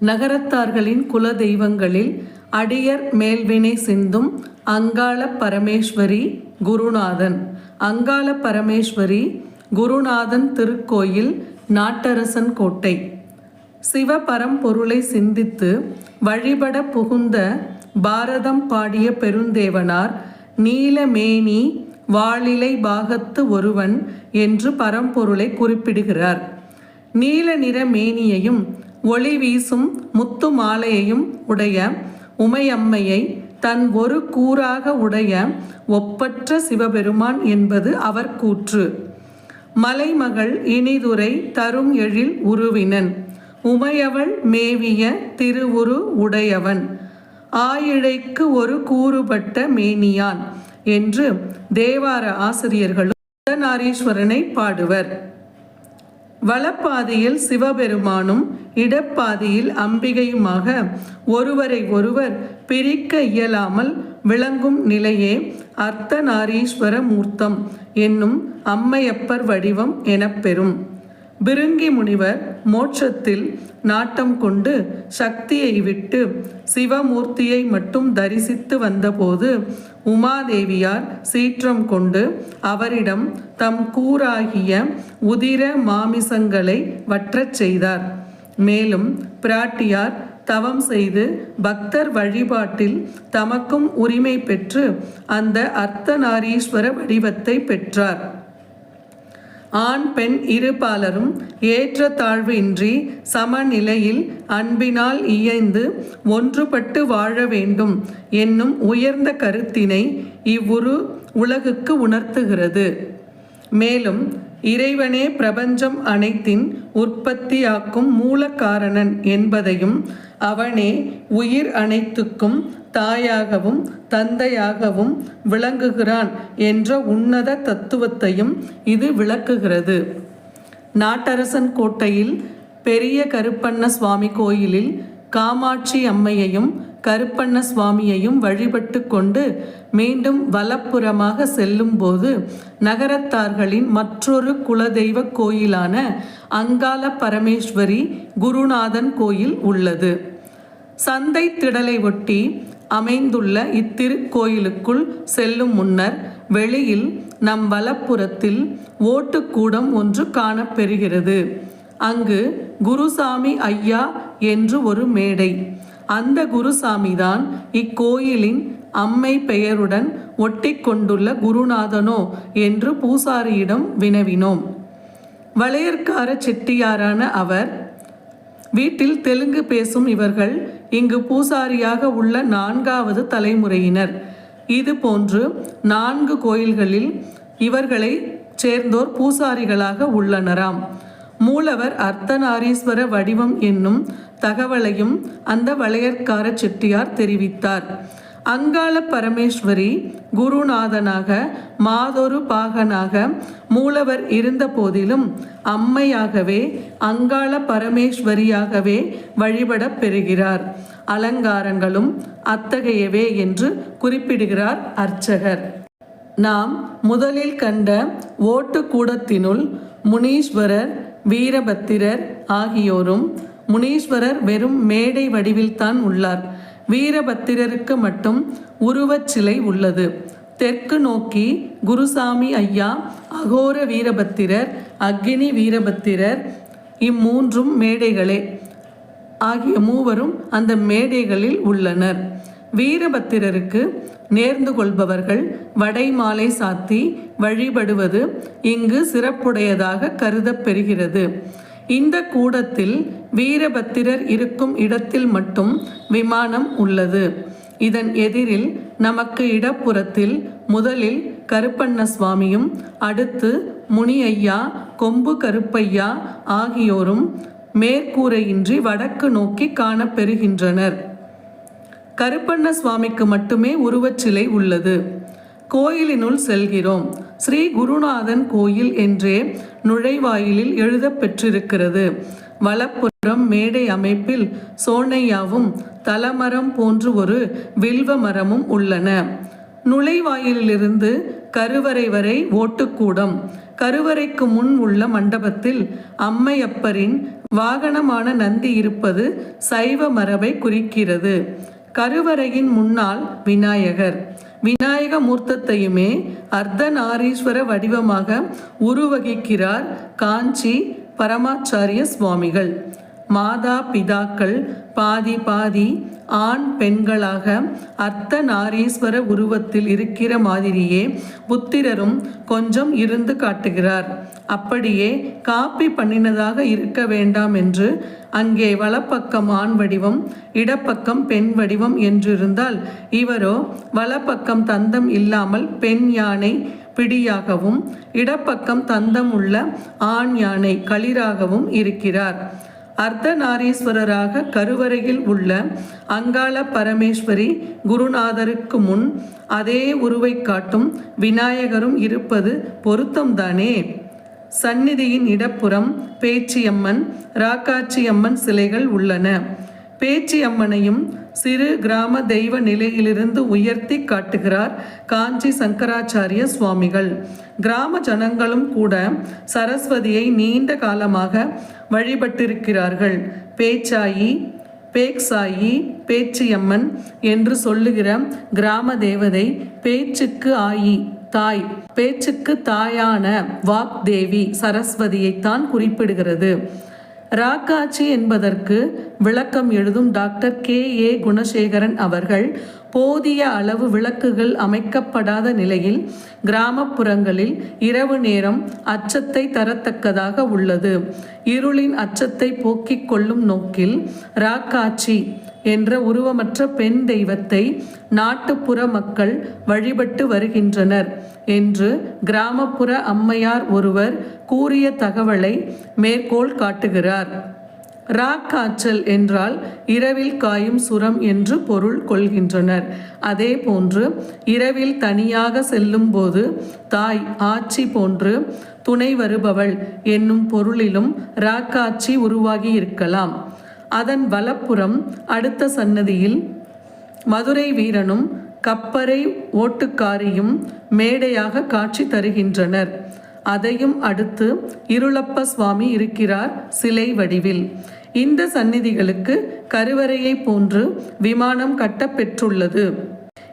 நகரத்தார்களின் குல தெய்வங்களில் அடியர் மேல்வினை சிந்தும் அங்காள பரமேஸ்வரி குருநாதன். அங்காள பரமேஸ்வரி குருநாதன் திருக்கோயில் நாட்டரசன் கோட்டை. சிவபரம்பொருளை சிந்தித்து வழிபட புகுந்த பாரதம் பாடிய பெருந்தேவனார் நீலமேனி வாளிலை பாகத்து ஒருவன் என்று பரம்பொருளை குறிப்பிடுகிறார். நீல நிற மேனியையும் ஒளி வீசும் முத்து மாலையையும் உடைய உமையம்மையை தன் ஒரு கூறாக உடைய ஒப்பற்ற சிவபெருமான் என்பது அவர் கூற்று. மலைமகள் இனிதுரை தரும் எழில் உருவினன். உமையவள் மேவிய திருவுரு உடையவன். ஆயிழைக்கு ஒரு கூறுபட்ட மேனியான் என்று தேவார ஆசிரியர்களும் நாரீஸ்வரனை பாடுவர். வலப்பாதியில் சிவபெருமானும் இடப்பாதியில் அம்பிகையுமாக ஒருவரை ஒருவர் பிரிக்க இயலாமல் விளங்கும் நிலையே அர்த்தநாரீஸ்வர மூர்த்தம் என்னும் அம்மையப்பர் வடிவம் எனப்பெறும். பிருங்கி முனிவர் மோட்சத்தில் நாட்டம் கொண்டு சக்தியை விட்டு சிவமூர்த்தியை மட்டும் தரிசித்து வந்தபோது உமாதேவியார் சீற்றம் கொண்டு அவரிடம் தம் கூறாகிய உதிர மாமிசங்களை வற்றச் செய்தார். மேலும் பிராட்டியார் தவம் செய்து பக்தர் வழிபாட்டில் தமக்கும் உரிமை பெற்று அந்த அர்த்தநாரீஸ்வர வடிவத்தை பெற்றார். ஆண் பெண் இருபாலரும் ஏற்ற தாழ்வு இன்றி சமநிலையில் அன்பினால் இயைந்து ஒன்றுபட்டு வாழ வேண்டும் என்னும் உயர்ந்த கருத்தினை இவ்வுரு உலகுக்கு உணர்த்துகிறது. மேலும் இறைவனே பிரபஞ்சம் அனைத்தின் உற்பத்தியாக்கும் மூலக்காரணன் என்பதையும் அவனே உயிர் அனைத்துக்கும் தாயாகவும் தந்தையாகவும் விளங்குகிறான் என்ற உன்னத தத்துவத்தையும் இது விளக்குகிறது. நாட்டரசன் கோட்டையில் பெரிய கருப்பண்ண சுவாமி கோயிலில் காமாட்சி அம்மையையும் கருப்பண்ண சுவாமியையும் வழிபட்டு கொண்டு மீண்டும் வலப்புறமாக செல்லும்போது நகரத்தார்களின் மற்றொரு குலதெய்வ கோயிலான அங்காள பரமேஸ்வரி குருநாதன் கோயில் உள்ளது. சந்தை திடலை ஒட்டி அமைந்துள்ள இத்திருக்கோயிலுக்குள் செல்லும் முன்னர் வெளியில் நம் வலப்புறத்தில் ஓட்டுக்கூடம் ஒன்று காணப்பெறுகிறது. அங்கு குருசாமி ஐயா என்று ஒரு மேடை. அந்த குருசாமி தான் இக்கோயிலின் அம்மை பெயருடன் ஒட்டி கொண்டுள்ள குருநாதனோ என்று பூசாரியிடம் வினவினோம். வளையற்கார செட்டியாரான அவர் வீட்டில் தெலுங்கு பேசும் இவர்கள் இங்கு பூசாரியாக உள்ள நான்காவது தலைமுறையினர். இது போன்று நான்கு கோயில்களில் இவர்களை சேர்ந்தோர் பூசாரிகளாக உள்ளனராம். மூலவர் அர்த்தநாரீஸ்வர வடிவம் என்னும் தகவலையும் அந்த வளையற்கார செட்டியார் தெரிவித்தார். அங்காள பரமேஸ்வரி குருநாதனாக மாதொரு பாகனாக மூலவர் இருந்த போதிலும் அம்மையாகவே அங்காள பரமேஸ்வரியாகவே வழிபடப் பெறுகிறார். அலங்காரங்களும் அத்தகையவே என்று குறிப்பிடுகிறார் அர்ச்சகர். நாம் முதலில் கண்ட ஓட்டுக்கூடத்தினுள் முனீஸ்வரர் வீரபத்திரர் ஆகியோரும் முனீஸ்வரர் வெறும் மேடை வடிவில்தான் உள்ளார். வீரபத்திரருக்கு மட்டும் உருவச் சிலை உள்ளது. தெற்கு நோக்கி குருசாமி ஐயா அகோர வீரபத்திரர் அக்னி வீரபத்திரர் இம்மூன்றும் மேடைகளே ஆகிய மூவரும் அந்த மேடைகளில் உள்ளனர். வீரபத்திரருக்கு நேர்ந்து கொள்பவர்கள் வடை மாலை சாத்தி வழிபடுவது இங்கு சிறப்புடையதாக கருதப்பெறுகிறது இந்த கூடத்தில் வீரபத்திரர் இருக்கும் இடத்தில் மட்டும் விமானம் உள்ளது. இதன் எதிரில் நமக்கு இடப்புறத்தில் முதலில் கருப்பண்ண சுவாமியும் அடுத்து முனியையா கொம்பு கருப்பையா ஆகியோரும் மேற்கூரையின்றி வடக்கு நோக்கி காணப்பெறுகின்றனர். கருப்பண்ண சுவாமிக்கு மட்டுமே உருவச்சிலை உள்ளது. கோயிலினுள் செல்கிறோம். ஸ்ரீ குருநாதன் கோயில் என்றே நுழைவாயிலில் எழுதப்பெற்றிருக்கிறது வலப்புறம் மேடை அமைப்பில் சோனையாவும் தலமரம் போன்று ஒரு வில்வ மரமும் உள்ளன. நுழைவாயிலிருந்து கருவறை வரை ஓட்டுக்கூடம். கருவறைக்கு முன் உள்ள மண்டபத்தில் அம்மையப்பரின் வாகனமான நந்தி இருப்பது சைவ மரபை குறிக்கிறது. கருவறையின் முன்னால் விநாயகர். விநாயக மூர்த்தத்தையுமே அர்த்தநாரீஸ்வர வடிவமாக உருவகிக்கிறார் காஞ்சி பரமாச்சாரிய சுவாமிகள். மாதா பிதாக்கள் பாதி பாதி ஆண் பெண்களாக அர்த்த நாரீஸ்வர உருவத்தில் இருக்கிற மாதிரியே புத்திரரும் கொஞ்சம் இருந்து காட்டுகிறார். அப்படியே காப்பி பண்ணினதாக இருக்க வேண்டாம் என்று அங்கே வலப்பக்கம் ஆண் வடிவம் இடப்பக்கம் பெண் வடிவம் என்றிருந்தால் இவரோ வலப்பக்கம் தந்தம் இல்லாமல் பெண் யானை பிடியாகவும் இடப்பக்கம் தந்தம் உள்ள ஆண் யானை களிராகவும் இருக்கிறார். அர்த்தநாரீஸ்வரராக கருவறையில் உள்ள அங்காள பரமேஸ்வரி குருநாதருக்கு முன் அதே உருவை காட்டும் விநாயகரும் இருப்பது பொருத்தம்தானே? சந்நிதியின் இடப்புறம் பேச்சியம்மன் ராக்காச்சியம்மன் சிலைகள் உள்ளன. பேச்சியம்மனையும் சிறு கிராம தெய்வ நிலையிலிருந்து உயர்த்தி காட்டுகிறார் காஞ்சி சங்கராச்சாரிய சுவாமிகள். கிராம ஜனங்களும் கூட சரஸ்வதியை நீண்ட காலமாக வழிபட்டிருக்கிறார்கள். பேச்சாயி பேக்சாயி பேச்சியம்மன் என்று சொல்லுகிற கிராம தேவதை பேச்சுக்கு ஆயி தாய் பேச்சுக்கு தாயான வாக்தேவி சரஸ்வதியைத்தான் குறிப்பிடுகிறது. ராக்காச்சி என்பதற்கு விளக்கம் எழுதும் டாக்டர் கே. ஏ. குணசேகரன் அவர்கள் போதிய அளவு விளக்குகள் அமைக்கப்படாத நிலையில் கிராமப்புறங்களில் இரவு நேரம் அச்சத்தை தரத்தக்கதாக உள்ளது. இருளின் அச்சத்தை போக்கிக் கொள்ளும் நோக்கில் ராக்காச்சி என்ற உருவமற்ற பெண் தெய்வத்தை நாட்டுப்புற மக்கள் வழிபட்டு வருகின்றனர் என்று கிராமப்புற அம்மையார் ஒருவர் கூறிய தகவலை மேற்கோள் காட்டுகிறார். ராக்காய்ச்சல் என்றால் இரவில் காயும் சுரம் என்று பொருள் கொள்கின்றனர். அதே போன்று இரவில் தனியாக செல்லும்போது தாய் ஆட்சி போன்று துணை வருபவள் என்னும் பொருளிலும் ராக்காட்சி உருவாகி இருக்கலாம். அதன் வலப்புறம் அடுத்த சன்னதியில் மதுரை வீரனும் கப்பரை ஓட்டுக்காரியும் மேடையாக காட்சி தருகின்றனர். அதையும் அடுத்து இருளப்ப சுவாமி இருக்கிறார் சிலை வடிவில். இந்த சந்நிதிகளுக்கு கருவறையை போன்று விமானம் கட்டப்பெற்றுள்ளது.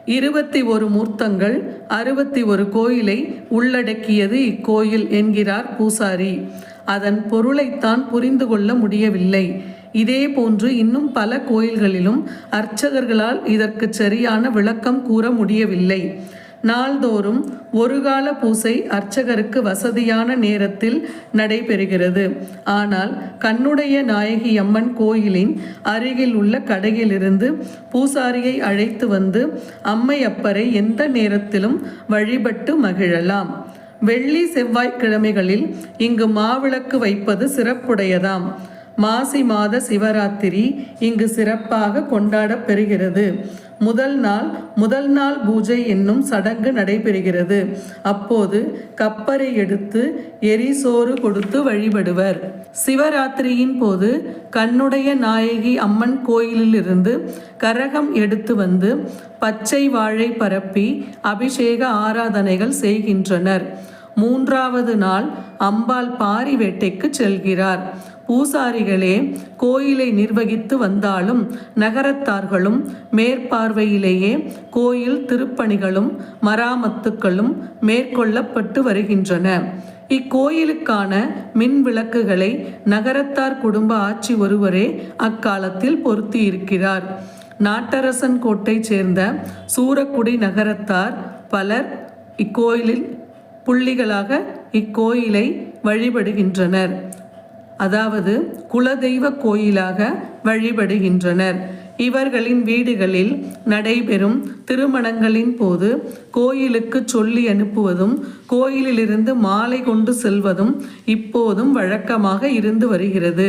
இருபத்தி ஒரு மூர்த்தங்கள் அறுபத்தி ஒரு கோயிலை உள்ளடக்கியது இக்கோயில் என்கிறார் பூசாரி. அதன் பொருளைத்தான் புரிந்து கொள்ள முடியவில்லை. இதே போன்று இன்னும் பல கோயில்களிலும் அர்ச்சகர்களால் இதற்கு சரியான விளக்கம் கூற முடியவில்லை. நாள்தோறும் ஒரு கால பூசை அர்ச்சகருக்கு வசதியான நேரத்தில் நடைபெறுகிறது. ஆனால் கண்ணுடைய நாயகி அம்மன் கோயிலின் அருகில் உள்ள கடையிலிருந்து பூசாரியை அழைத்து வந்து அம்மை அப்பரை எந்த நேரத்திலும் வழிபட்டு மகிழலாம். வெள்ளி செவ்வாய்க்கிழமைகளில் இங்கு மாவிளக்கு வைப்பது சிறப்புடையதாம். மாசி மாத சிவராத்திரி இங்கு சிறப்பாக கொண்டாடப் பெறுகிறது. முதல் நாள் முதல் நாள் பூஜை என்னும் சடங்கு நடைபெறுகிறது. அப்போது கப்பரை எடுத்து எரிசோறு கொடுத்து வழிபடுவர். சிவராத்திரியின் போது கண்ணுடைய நாயகி அம்மன் கோயிலிலிருந்து கரகம் எடுத்து வந்து பச்சை வாழை பரப்பி அபிஷேக ஆராதனைகள் செய்கின்றனர். மூன்றாவது நாள் அம்பாள் பாரி வேட்டைக்கு செல்கிறார். பூசாரிகளே கோயிலை நிர்வகித்து வந்தாலும் நகரத்தார்களும் மேற்பார்வையிலேயே கோயில் திருப்பணிகளும் மராமத்துக்களும் மேற்கொள்ளப்பட்டு வருகின்றன. இக்கோயிலுக்கான மின் விளக்குகளை நகரத்தார் குடும்ப ஆட்சி ஒருவரே அக்காலத்தில் பொருத்தியிருக்கிறார். நாட்டரசன் கோட்டை சேர்ந்த சூரக்குடி நகரத்தார் பலர் இக்கோயிலில் புள்ளிகளாக இக்கோயிலை வழிபடுகின்றனர். அதாவது குலதெய்வ கோயிலாக வழிபடுகின்றனர். இவர்களின் வீடுகளில் நடைபெறும் திருமணங்களின் போது கோயிலுக்கு சொல்லி அனுப்புவதும் கோயிலிலிருந்து மாலை கொண்டு செல்வதும் இப்போதும் வழக்கமாக இருந்து வருகிறது.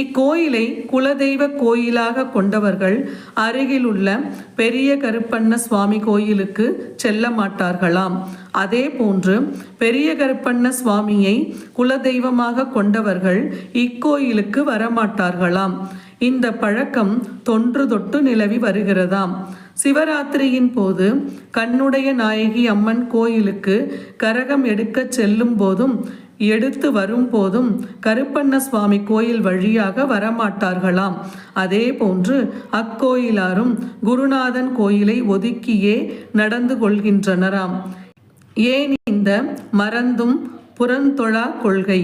இக்கோயிலை குலதெய்வ கோயிலாக கொண்டவர்கள் அருகிலுள்ள பெரிய கருப்பண்ண சுவாமி கோயிலுக்கு செல்ல மாட்டார்களாம். அதே போன்று பெரிய கருப்பண்ண சுவாமியை குலதெய்வமாக கொண்டவர்கள் இக்கோயிலுக்கு வரமாட்டார்களாம். இந்த பழக்கம் தொன்று தொட்டு நிலவி வருகிறதாம். சிவராத்திரியின் போது கண்ணுடைய நாயகி அம்மன் கோயிலுக்கு கரகம் எடுக்கச் செல்லும் போதும் எடுத்து வரும்போதும் கருப்பண்ண சுவாமி கோயில் வழியாக வரமாட்டார்களாம். அதே போன்று அக்கோயிலாரும் குருநாதன் கோயிலை ஒதுக்கியே நடந்து கொள்கின்றனராம். ஏன் இந்த மறந்தும் புறந்தொழா கொள்கை?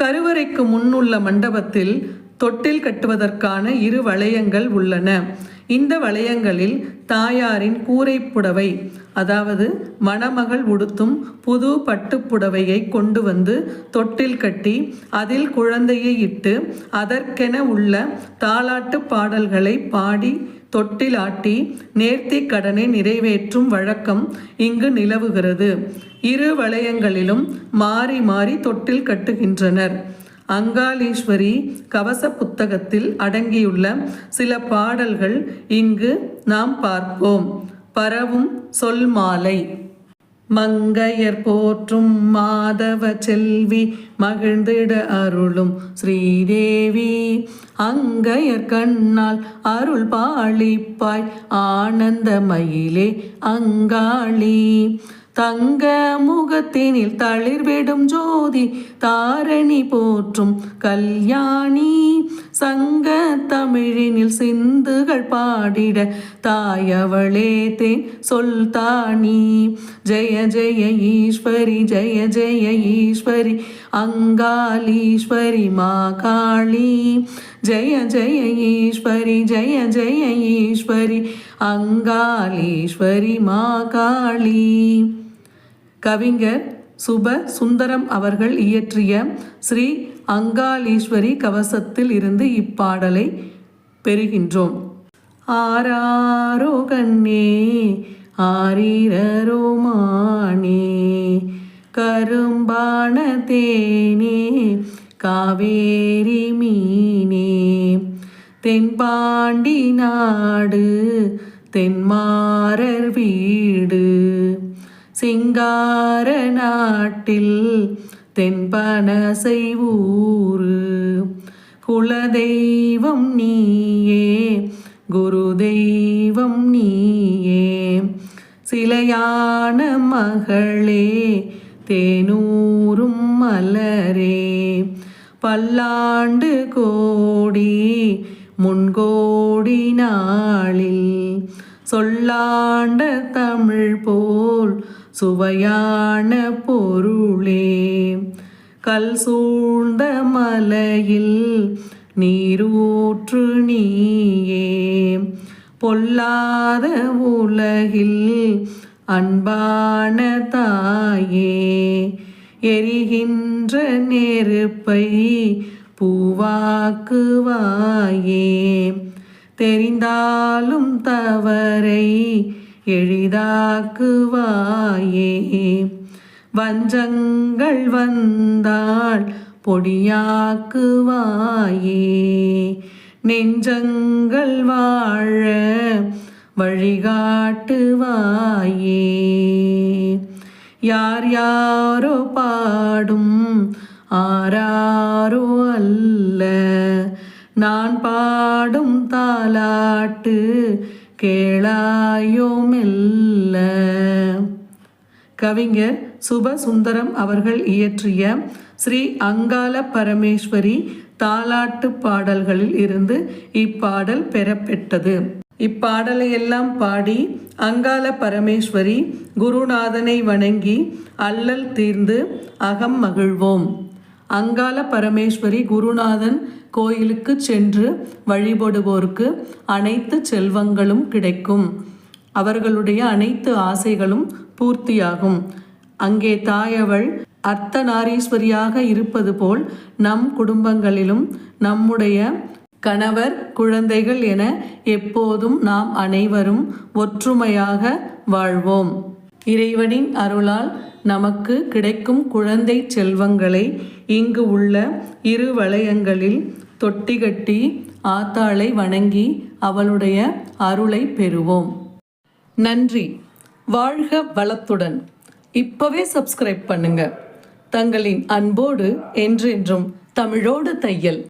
கருவறைக்கு முன்னுள்ள மண்டபத்தில் தொட்டில் கட்டுவதற்கான இரு வளையங்கள் உள்ளன. இந்த வளையங்களில் தாயாரின் கூரைப்புடவை அதாவது மணமகள் உடுத்தும் புது பட்டுப்புடவையை கொண்டு வந்து தொட்டில் கட்டி அதில் குழந்தையை இட்டு அதற்கென உள்ள தாலாட்டு பாடல்களை பாடி தொட்டிலாட்டி நேர்த்தி கடனை நிறைவேற்றும் வழக்கம் இங்கு நிலவுகிறது. இரு வளையங்களிலும் மாறி மாறி தொட்டில் கட்டுகின்றனர். அங்காளீஸ்வரி கவச புத்தகத்தில் அடங்கியுள்ள சில பாடல்கள் இங்கு நாம் பார்ப்போம். பரவும் சொல் மாலை மங்கையர் போற்றும் மாதவ செல்வி மகிழ்ந்திட அருளும் ஸ்ரீதேவி. அங்கையர் கண்ணால் அருள் பாளிப்பாய் ஆனந்த மயிலே அங்காளி. தங்க முகத்தினில் தளிர்விடும் ஜோதி தாரணி போற்றும் கல்யாணி. சங்க தமிழினில் சிந்துகள் பாடிட தாயவளே தேன் சொல்தானி ஜெய ஜெய ஈஸ்வரி ஜெய ஜெய ஈஸ்வரி அங்காளீஸ்வரி மா காளி ஜெய ஜெய ஈஸ்வரி ஜெய ஜெய ஈஸ்வரி அங்காளீஸ்வரி மா காளி கவிஞர் சுப சுந்தரம் அவர்கள் இயற்றிய ஸ்ரீ அங்காளீஸ்வரி கவசத்தில் இருந்து இப்பாடலை பெறுகின்றோம். ஆராரோ கண்ணே ஆரீரரோ மானே கரும்பான தேனே காவேரி தென்பாண்டி நாடு தென்மாரர் வீடு. சிங்கார நாட்டில் தென்பனசை ஊரு. குலதெய்வம் நீயே குரு தெய்வம் நீயே. சிலையான மகளே தேனூரும் மலரே. பல்லாண்டு கோடி முன்கோடி நாளில் சொல்லாண்ட தமிழ் போல் சுவையான பொருளே. கல் சூழ்ந்த மலையில் நீரூற்று நீயே. பொல்லாத உலகில் அன்பான தாயே. எரிகின்ற நெருப்பை பூவாக்குவாயே. தெரிந்தாலும் தவறை எளிதாக்குவாயே. வஞ்சங்கள் வந்தாள் பொடியாக்குவாயே. நெஞ்சங்கள் வாழ வழிகாட்டுவாயே. யார் யாரோ பாடும் ஆராரோ அல்ல. நான் பாடும் தாலாட்டு கேளாயோ மெல்ல கவிஞர் சுபசுந்தரம் அவர்கள் இயற்றிய ஸ்ரீ அங்காள பரமேஸ்வரி தாலாட்டு பாடல்களில் இருந்து இப்பாடல் பெறப்பெற்றது. இப்பாடலை எல்லாம் பாடி அங்காள பரமேஸ்வரி குருநாதனை வணங்கி அல்லல் தீர்ந்து அகம் மகிழ்வோம். அங்காள பரமேஸ்வரி குருநாதன் கோயிலுக்கு சென்று வழிபடுவோருக்கு அனைத்து செல்வங்களும் கிடைக்கும். அவர்களுடைய அனைத்து ஆசைகளும் பூர்த்தியாகும். அங்கே தாயவள் அர்த்தநாரீஸ்வரியாக இருப்பது போல் நம் குடும்பங்களிலும் நம்முடைய கணவர் குழந்தைகள் என எப்போதும் நாம் அனைவரும் ஒற்றுமையாக வாழ்வோம். இறைவனின் அருளால் நமக்கு கிடைக்கும் குழந்தை செல்வங்களை இங்கு உள்ள இரு வளையங்களில் தொட்டி கட்டி ஆத்தாளை வணங்கி அவளுடைய அருளை பெறுவோம். நன்றி. வாழ்க வளத்துடன். இப்பவே சப்ஸ்கிரைப் பண்ணுங்க. தங்களின் அன்போடு என்றென்றும் தமிழோடு தையல்.